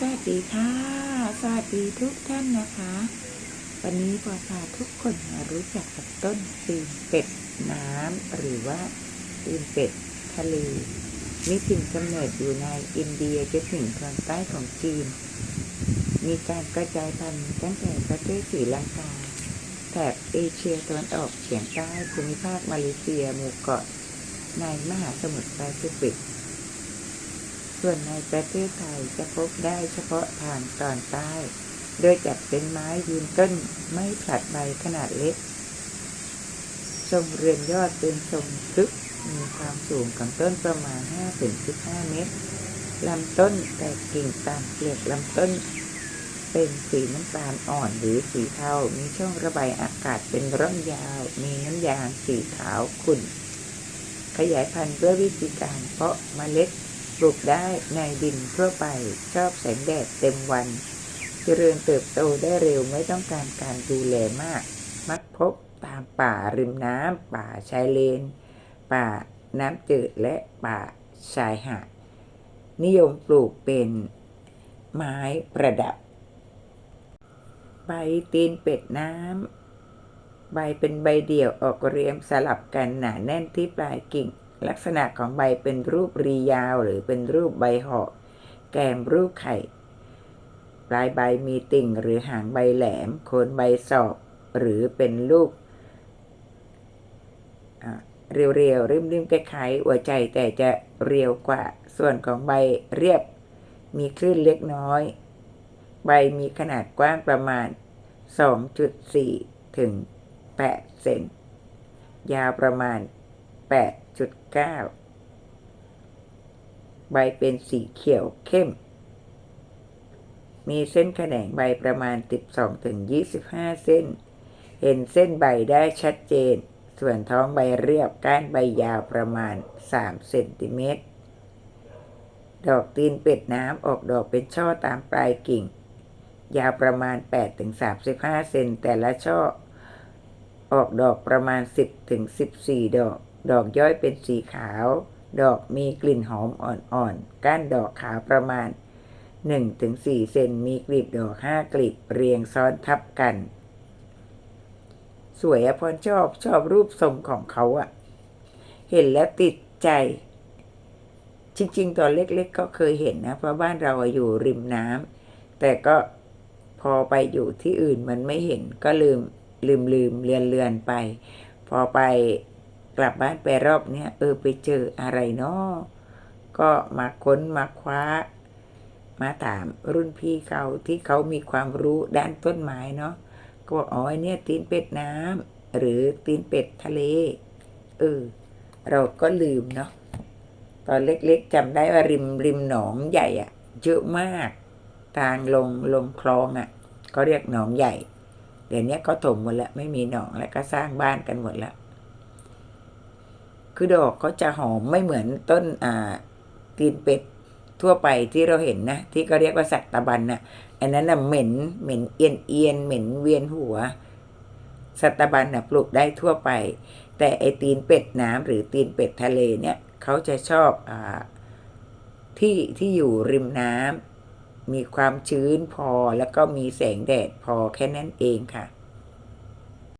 สวัสดีค่ะ สวัสดีทุกท่านนะคะ วันนี้พอพาทุกคนมารู้จักกับต้นตีนเป็ดน้ำหรือว่าตีนเป็ดทะเลมีถิ่นกำเนิดอยู่ในอินเดียจนถึงทางใต้ของจีน มีการกระจายพันธุ์ตั้งแต่ประเทศศรีลังกาแถบเอเชียตะวันออกเฉียงใต้ภูมิภาคมาเลเซียหมู่เกาะในมหาสมุทรแปซิฟิก ส่วนในประเทศไทยจะพบได้เฉพาะทางตอนใต้ โดยจัดเป็นไม้ยืนต้นไม่ผลัดใบขนาดเล็ก ทรงเรือนยอดเป็นทรงทึกมีความสูงของต้นประมาณ 5-15 เมตร ลำต้นแตกกิ่งตามเปลือกลำต้น เป็นสีน้ำตาลอ่อนหรือสีเทา มีช่องระบายอากาศเป็นร่องยาว มีน้ำยางสีขาวขุ่น ขยายพันธุ์ด้วยวิธีการเพาะเมล็ด ปลูกได้ในดินทั่วไปชอบแสงแดดเต็มวัน เจริญเติบโตได้เร็วไม่ต้องการการดูแลมาก มักพบตามป่าริมน้ำป่าชายเลน ป่าน้ำจืดและป่าชายหาดนิยมปลูกเป็นไม้ประดับ ใบตีนเป็ดน้ำใบเป็นใบเดี่ยวออกเรียมสลับกันหนาแน่นที่ปลายกิ่ง ลักษณะของใบเป็นรูปรียาวหรือเป็นรูปใบเหาะแกมรูปไข่ ปลายใบมีติ่งหรือหางใบแหลม โคนใบสอบ หรือเป็นลูกเรียวๆริมๆคล้ายๆหัวใจแต่จะเรียวกว่า ส่วนของใบเรียบ มีคลื่นเล็กน้อย ใบมีขนาดกว้างประมาณ 2.4 ถึง 8 เซน ยาวประมาณ 8.9 ใบเป็นสีเขียวเข้ม มีเส้นแขนงใบประมาณ 12ถึง25 เส้น เห็นเส้นใบได้ชัดเจน ส่วนท้องใบเรียบก้านใบยาวประมาณ 3 เซนติเมตร ดอกตีนเป็ดน้ำออกดอกเป็นช่อตามปลายกิ่ง ยาวประมาณ 8-35 เซนแต่ละช่อออกดอกประมาณ 10-14 ดอก ดอกย่อยเป็นสีขาว ดอกมีกลิ่นหอมอ่อนๆ ก้านดอกขาวประมาณ 1-4 เซน มีกลีบดอก 5 กลีบเรียงซ้อนทับกัน สวยอะพรชอบชอบรูปทรงของเขาอะเห็นแล้วติดใจ จริง ๆ ตอนเล็กๆ ก็เคยเห็นนะ เพราะบ้านเราอยู่ริมน้ำ แต่ก็พอไปอยู่ที่อื่นมันไม่เห็นก็ลืมลืมลืมเลือนเลือนไป พอไป กลับบ้านไปรอบเนี้ยเออไปเจออะไรเนาะก็มาค้นมาคว้า มาถามรุ่นพี่เขาที่เขามีความรู้ด้านต้นไม้เนาะก็บอกอ๋อเนี่ยตีนเป็ดน้ำหรือตีนเป็ดทะเลเออเราก็ลืมเนาะตอนเล็กๆจำได้ว่าริมริมหนองใหญ่อะเยอะมากทางลงลงคลองอะ่ะเขาเรียกหนองใหญ่ เดี๋ยวนี้ก็ถมหมดแล้วไม่มีหนองแล้วก็สร้างบ้านกันหมดแล้ว คือดอกเขาจะหอมไม่เหมือนต้นอ่าตีนเป็ดทั่วไปที่เราเห็นนะ ที่เขาเรียกว่าสัตตะบันน่ะอันนั้นน่ะเหม็นเหม็นเอียนเอียนเหม็นเวียนหัว สัตตะบันน่ะปลูกได้ทั่วไป แต่ไอตีนเป็ดน้ำหรือตีนเป็ดทะเลเนี่ยเขาจะชอบอ่าที่ที่อยู่ริมน้ำมีความชื้นพอแล้วก็มีแสงแดดพอแค่นั้นเองค่ะ